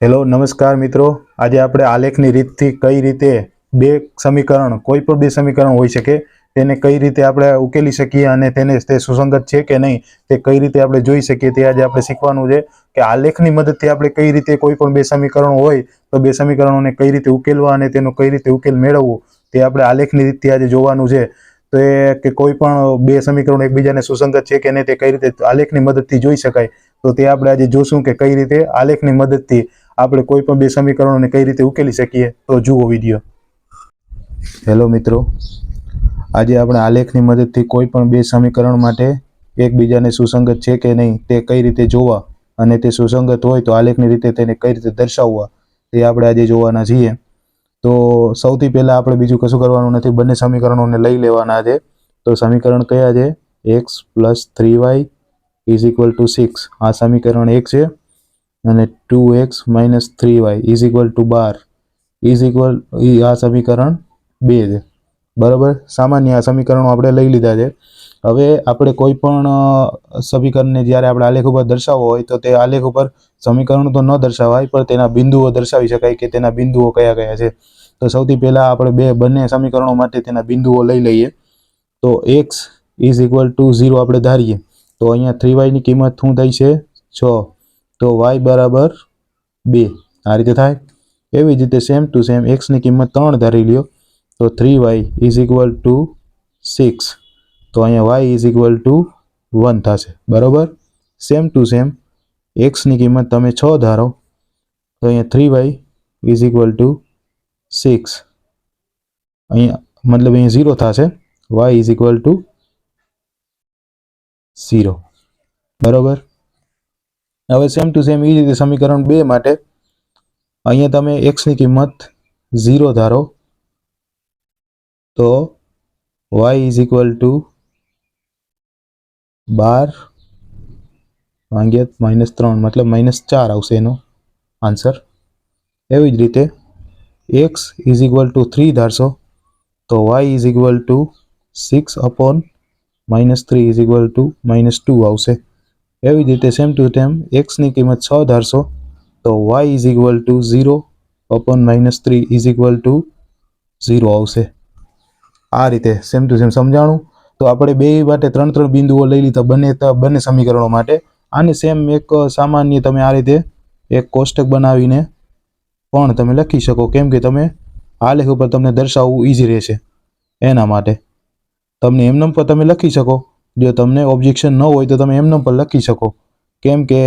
Hello, નમસ્કાર મિત્રો. આજે આપણે આલેખની રીતથી કઈ રીતે બે સમીકરણ, કોઈ પણ બે સમીકરણ હોઈ શકે, તેને કઈ રીતે આપણે ઉકેલી શકીએ અને તેને તે સુસંગત છે કે નહીં, તે કઈ રીતે આપણે જોઈ શકીએ, તે આજે આપણે શીખવાનું છે કે આલેખની મદદથી આપણે કઈ રીતે કોઈ પણ બે સમીકરણો હોય, તો બે સમીકરણોને કઈ રીતે ઉકેલવા અને તેનો કઈ રીતે ઉકેલ મેળવવો, તે આપણે આલેખની રીતથી આજે જોવાનું છે. તો એ કે કોઈ પણ બે સમીકરણો એકબીજાને સુસંગત છે કે નહીં તે કઈ રીતે આલેખની મદદથી જોઈ શકાય? તો તે આપણે આજે જોશું કે કઈ રીતે આલેખની મદદથી આપણે કોઈ પણ બે સમીકરણોને કઈ રીતે ઉકેલી શકીએ. તો જુઓ વીડિયો. હેલો મિત્રો. આજે આપણે આલેખની મદદથી કોઈ પણ બે સમીકરણ માટે એકબીજાને સુસંગત છે કે નહીં તે કઈ રીતે જોવા અને તે સુસંગત હોય તો આલેખની રીતે તેને કઈ રીતે દર્શાવવા તે આપણે આજે જોવાના છીએ. તો સૌથી પહેલા આપણે બીજું કશું કરવાનું નથી, બંને સમીકરણોને લઈ લેવાના છે. તો સમીકરણ કયા છે? X plus three y is equal to six આ સમીકરણ એક છે અને two x minus three y is equal to bar. Is equal આ સમીકરણ બે છે. બરાબર? સામાન્ય આ સમીકરણો આપણે લઈ લીધા છે. હવે આપણે કોઈ પણ સમીકરણને જ્યારે આપણે આલેખ ઉપર દર્શાવવો હોય તો તે આલેખ ઉપર સમીકરણ તો ન દર્શાવાય, પણ તેના બિંદુઓ દર્શાવી શકાય કે તેના બિંદુઓ કયા કયા છે. તો સૌથી પહેલાં આપણે બે, બંને સમીકરણો માટે તેના બિંદુઓ લઈ લઈએ. તો x is equal to zero આપણે ધારીએ. તો અહીંયા થ્રી વાયની કિંમત શું થઈ છે? છ. તો વાય બરાબર બે. આ રીતે થાય. એવી જ રીતે સેમ ટુ સેમ એક્સની કિંમત ત્રણ ધારી લ્યો. તો three y is equal to six તો અહીંયા y is equal to one થશે બરાબર સેમ ટુ સેમ એક્સની કિંમત તમે છ ધારો તો અહીંયા three y is equal to six અહીંયા મતલબ અહીંયા ઝીરો થશે y is equal to zero બરાબર હવે સેમ ટુ સેમ એ જ રીતે સમીકરણ બે માટે અહીંયા તમે એક્સની કિંમત ઝીરો ધારો, તો વાય ઇઝ ઇક્વલ ટુ બાર ભાગ્યા માઇનસ ત્રણ, મતલબ માઇનસ ચાર આવશે એનો આન્સર એવી જ રીતે x is equal to three ધારશો, તો y is equal to six upon minus three is equal to minus two આવશે. એવી જ રીતે સેમ ટુ સેમ એક્સની કિંમત છ ધારશો, તો y is equal to zero upon minus three is equal to zero આવશે. આ રીતે સેમ ટુ સેમ સમજાણું? તો આપણે બે માટે ત્રણ ત્રણ બિંદુઓ લઈ લીધા બંને બંને સમીકરણો માટે. આને સેમ એક સામાન્ય તમે આ રીતે એક કોષ્ટક બનાવીને પણ તમે લખી શકો. કેમ કે તમે આલેખ ઉપર તમને દર્શાવવું ઇઝી રહેશે એના માટે. તમને એમનેમ પર તમે લખી શકો. જો તમને ઓબ્જેક્શન ન હોય તો તમે એમનેમ પર લખી શકો. કેમ કે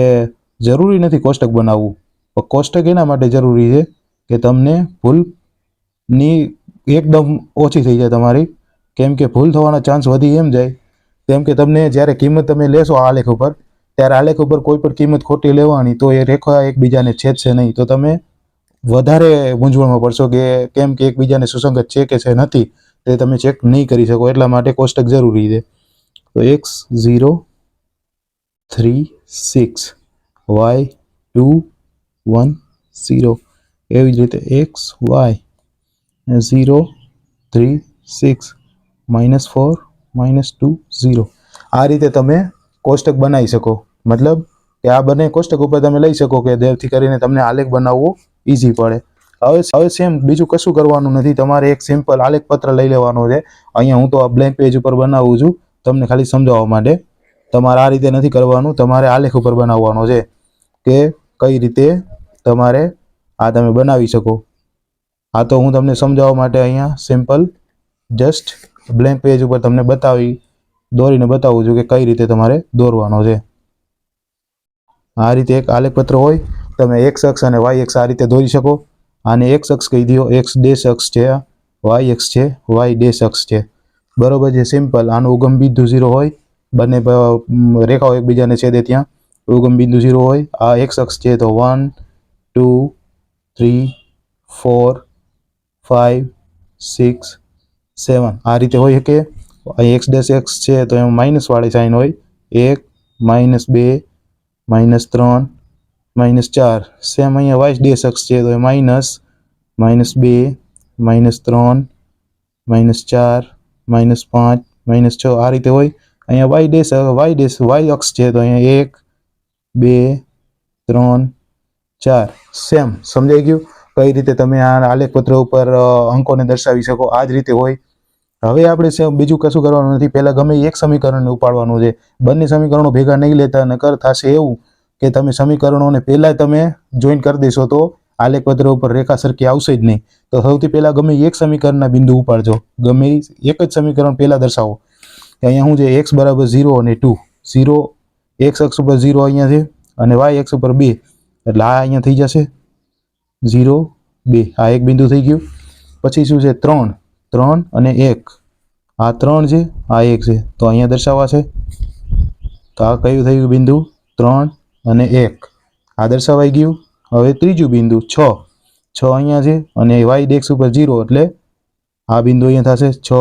જરૂરી નથી કોષ્ટક બનાવવું. પણ કોષ્ટક એના માટે જરૂરી છે કે તમને ભૂલની એકદમ ઓછી થઈ જાય તમારી. કેમ કે ભૂલ થવાના ચાન્સ વધી એમ જાય. કેમ કે તમને જ્યારે કિંમત તમે લેશો આ આલેખ ઉપર, ત્યારે આલેખ ઉપર કોઈ પણ કિંમત ખોટી લેવાની તો એ રેખા એકબીજાને છેદશે નહીં. તો તમે વધારે મૂંઝવણમાં પડશો કે કેમ કે એકબીજાને સુસંગત છે કે છે નથી, તે તમે ચેક નહીં કરી શકો. એટલા માટે કોષ્ટક જરૂરી છે. તો x zero three six y two one zero. એવી જ રીતે x y zero three six minus four, minus two, zero. આ રીતે તમે કોષ્ટક બનાવી શકો. મતલબ કે આ બંને કોષ્ટક ઉપર તમે લઈ શકો કે જેથી કરીને તમને આલેખ બનાવવો ઇઝી પડે. હવે હવે સેમ બીજું કશું કરવાનું નથી. તમારે એક સિમ્પલ આલેખ પત્ર લઈ લેવાનો છે. અહીંયા હું તો આ બ્લેન્ક પેજ ઉપર બનાવું છું. તમને ખાલી સમજાવવા માટે. તમારે આ રીતે નથી કરવાનું. તમારે આલેખ ઉપર બનાવવાનો છે કે કઈ રીતે તમારે આ તમે બનાવી શકો. આ તો હું તમને સમજાવવા માટે અહીંયા સિમ્પલ જસ્ટ બ્લેન્ક પેજ ઉપર તમને બતાવી, દોરીને બતાવું છું કે કઈ રીતે તમારે દોરવાનો છે. આ રીતે એક આલેખપત્ર હોય, તમે એક્સ અક્ષ અને વાય એક્સ આ રીતે દોરી શકો. આને એક્સ અક્ષ કહી દો એક્સ ડેશ અક્ષ છે વાય એક્સ છે વાય ડેશ અક્ષ છે. બરોબર છે, સિમ્પલ. આનું ઉગમ બિંદુ ઝીરો હોય, બંને રેખાઓ એકબીજાને છેદે ત્યાં. ઉગમ બિંદુ ઝીરો હોય, આ એક્સ અક્ષ છે તો one two three four five six seven આ રીતે હોય શકે. અહીં એક્સ ડેશ એક્સ છે તો એમાં માઇનસ વાળી સાઇન હોય. એક માઇનસ બે માઇનસ ત્રણ માઇનસ ચાર. સેમ અહીંયા વાય ડેશ એક્સ છે તો એ માઇનસ માઇનસ બે માઇનસ ત્રણ માઇનસ ચાર માઇનસ પાંચ માઇનસ છ. આ રીતે હોય. અહીંયા y dash y dash y અક્ષ છે તો અહીંયા એક બે ત્રણ ચાર. સેમ સમજાઈ ગયું? કઈ રીતે તમે આ આલેખ પત્ર ઉપર અ, અંકોને દર્શાવી શકો? આ જ રીતે હોય. હવે આપણે બીજું કશું કરવાનું નથી. પહેલાં ગમે એક સમીકરણને ઉપાડવાનું છે. બંને સમીકરણો ભેગા નહીં લેતા નકર થશે એવું કે તમે સમીકરણોને પહેલાં તમે જોઈન કરી દેશો તો આલેખ પત્ર ઉપર રેખા સરખી આવશે જ નહીં. તો સૌથી પહેલાં ગમે એક સમીકરણના બિંદુ ઉપાડજો. ગમે એક જ સમીકરણ પહેલાં દર્શાવો. અહીંયા શું છે? એક્સ બરાબર ઝીરો અને ટુ ઝીરો એક્સ અક્ષ ઉપર ઝીરો અહીંયા છે અને વાય એક્સ ઉપર બે. એટલે આ અહીંયા થઈ જશે. ઝીરો બે. આ એક બિંદુ થઈ ગયું. પછી શું છે? ત્રણ. ત્રણ અને એક. આ ત્રણ છે, આ એક છે. તો અહીંયા દર્શાવવા છે. તો આ કયું થયું બિંદુ? ત્રણ અને એક. આ દર્શાવાઈ ગયું. હવે ત્રીજું બિંદુ, છ. છ અહીંયા છે અને વાય ડેક્સ ઉપર ઝીરો, એટલે આ બિંદુ અહીંયા થશે છ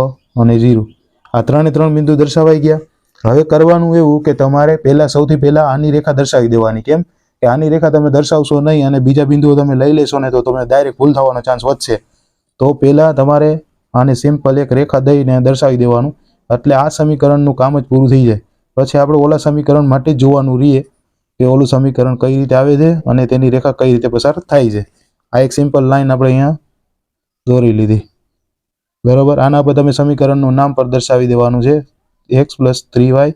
અને ઝીરો. આ ત્રણે ત્રણ બિંદુ દર્શાવાઈ ગયા. હવે કરવાનું એવું કે તમારે પહેલાં સૌથી પહેલાં આની રેખા દર્શાવી દેવાની. કેમ? કે આની રેખા તમે દર્શાવશો નહીં અને બીજા બિંદુઓ તમે લઈ લેશો ને તો તમને ડાયરેક્ટ ભૂલ થવાનો ચાન્સ વધશે. તો પહેલાં તમારે આને સિમ્પલ એક રેખા દઈને દર્શાવી દેવાનું. એટલે આ સમીકરણનું કામ જ પૂરું થઈ જાય. પછી આપણે ઓલા સમીકરણ માટે જોવાનું રહીએ કે ઓલું સમીકરણ કઈ રીતે આવે છે અને તેની રેખા કઈ રીતે પસાર થાય છે. આ એક સિમ્પલ લાઈન આપણે અહીંયા દોરી લીધી. બરોબર? આના પર તમે સમીકરણનું નામ પર દર્શાવી દેવાનું છે. X plus three y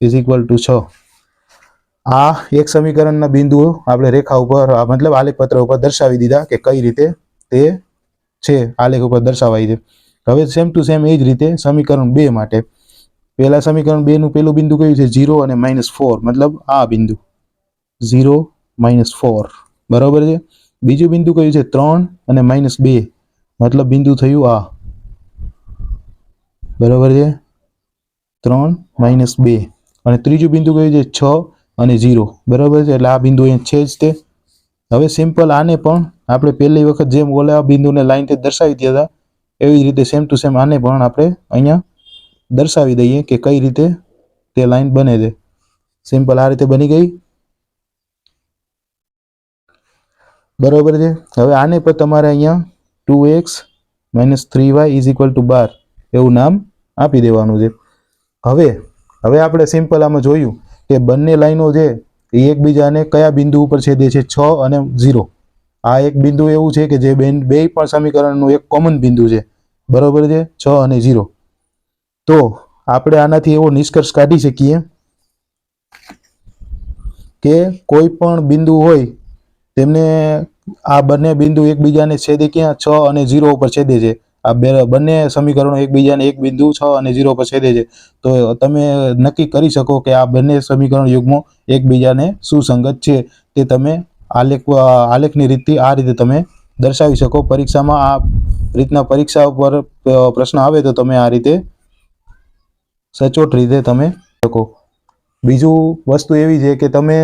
is equal to છ. આ એક સમીકરણના બિંદુઓ આપણે રેખા ઉપર મતલબ આલેખ પત્ર ઉપર દર્શાવી દીધા કે કઈ રીતે તે છે આલેખ ઉપર દર્શાવાય છે. હવે સેમ ટુ સેમ એ જ રીતે સમીકરણ બે માટે. પહેલા સમીકરણ બે નું પેલું બિંદુ કયું છે? ઝીરો અને માઇનસ ફોર મતલબ આ બિંદુ. ઝીરો માઇનસ ફોર બરાબર છે? બીજું બિંદુ કયું છે? ત્રણ અને માઇનસ બે. મતલબ બિંદુ થયું આ. બરાબર છે? ત્રણ માઇનસ બે. અને ત્રીજું બિંદુ કયું છે? છ અને ઝીરો બરાબર છે? એટલે આ બિંદુ અહીંયા છે જ તે. હવે સિમ્પલ આને પણ આપણે પહેલી વખત જેમ ઓલા બિંદુને લાઇનથી દર્શાવી દીધા હતા, એવી જ રીતે સેમ ટુ સેમ આને પણ આપણે અહીંયા દર્શાવી દઈએ કે કઈ રીતે તે લાઈન બને છે. સિમ્પલ આ રીતે બની ગઈ. બરોબર છે? હવે આને પર તમારે અહીંયા two x minus three y is equal to બાર એવું નામ આપી દેવાનું છે. હવે હવે આપણે સિમ્પલ આમાં જોયું કે બંને લાઈનો છે એ એકબીજાને કયા બિંદુ ઉપર છેદે છે? છ અને ઝીરો આ એક બિંદુ એવું છે કે જે બે બે પણ સમીકરણનું એક કોમન બિંદુ છે. બરોબર છે? છ અને ઝીરો તો આપણે આનાથી એવો નિષ્કર્ષ કાઢી શકીએ કે કોઈ પણ બિંદુ હોય, તેમને આ બંને બિંદુ એકબીજાને છેદે ક્યાં? છ અને ઝીરો ઉપર છેદે છે. આ બે બંને સમીકરણો એકબીજાને એક બિંદુ, છ અને ઝીરો પર છેદે છે. તો તમે નક્કી કરી શકો કે આ બંને સમીકરણ યુગમાં એકબીજાને સુસંગત છે. તે તમે આલેખ આલેખની રીતથી આ રીતે તમે દર્શાવી શકો. પરીક્ષામાં આ રીતના પરીક્ષા ઉપર પ્રશ્ન આવે તો તમે આ રીતે સચોટ રીતે તમે શકો. બીજું વસ્તુ એવી છે કે તમે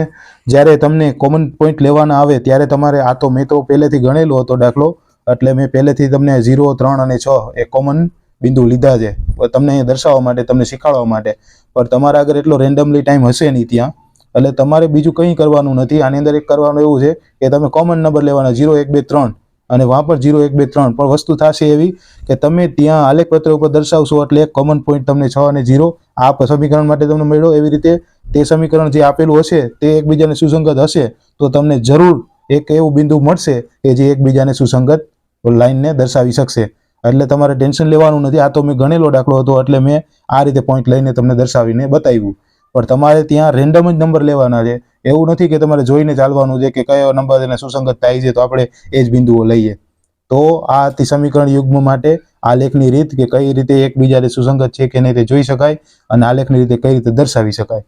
જ્યારે તમને કોમન પોઈન્ટ લેવાના આવે ત્યારે તમારે, આ તો મેં તો પહેલેથી ગણેલો હતો દાખલો, એટલે મેં પહેલેથી તમને ઝીરો, ત્રણ અને છ એ કોમન બિંદુ લીધા છે. તમને દર્શાવવા માટે, તમને શીખવાડવા માટે. પણ તમારા આગળ એટલો રેન્ડમલી ટાઈમ હશે નહીં ત્યાં. એટલે તમારે બીજું કંઈ કરવાનું નથી. આની અંદર એક કરવાનું એવું છે કે તમે કોમન નંબર લેવાના ઝીરો એક, બે, ત્રણ. અને વहाँ પર ઝીરો એક, બે, ત્રણ. પણ વસ્તુ થશે એવી કે તમે ત્યાં આલેખ પત્ર ઉપર દર્શાવશો એટલે એક કોમન પોઈન્ટ તમને છ અને ઝીરો આ સમીકરણ માટે તમને મળ્યો. એવી રીતે તે સમીકરણ જે આપેલું હશે તે એકબીજાને સુસંગત હશે તો તમને જરૂર એક એવું બિંદુ મળશે કે જે એકબીજાને સુસંગત લાઈનને દર્શાવી શકશે. એટલે તમારે ટેન્શન લેવાનું નથી. આ તો મેં ગણેલો દાખલો હતો એટલે મેં આ રીતે પોઈન્ટ લઈને તમને દર્શાવીને બતાવ્યું. પણ તમારે ત્યાં રેન્ડમ જ નંબર લેવાના છે. એવું નથી કે તમારે જોઈને ચાલવાનું છે કે કયો નંબર એને સુસંગત થાય છે તો આપણે એ જ બિંદુઓ લઈએ. તો આ સમીકરણ યુગ્મ માટે આલેખની રીત કે કઈ રીતે એકબીજાને સુસંગત છે કે નહીં તે જોઈ શકાય અને આલેખની રીતે કઈ રીતે દર્શાવી શકાય.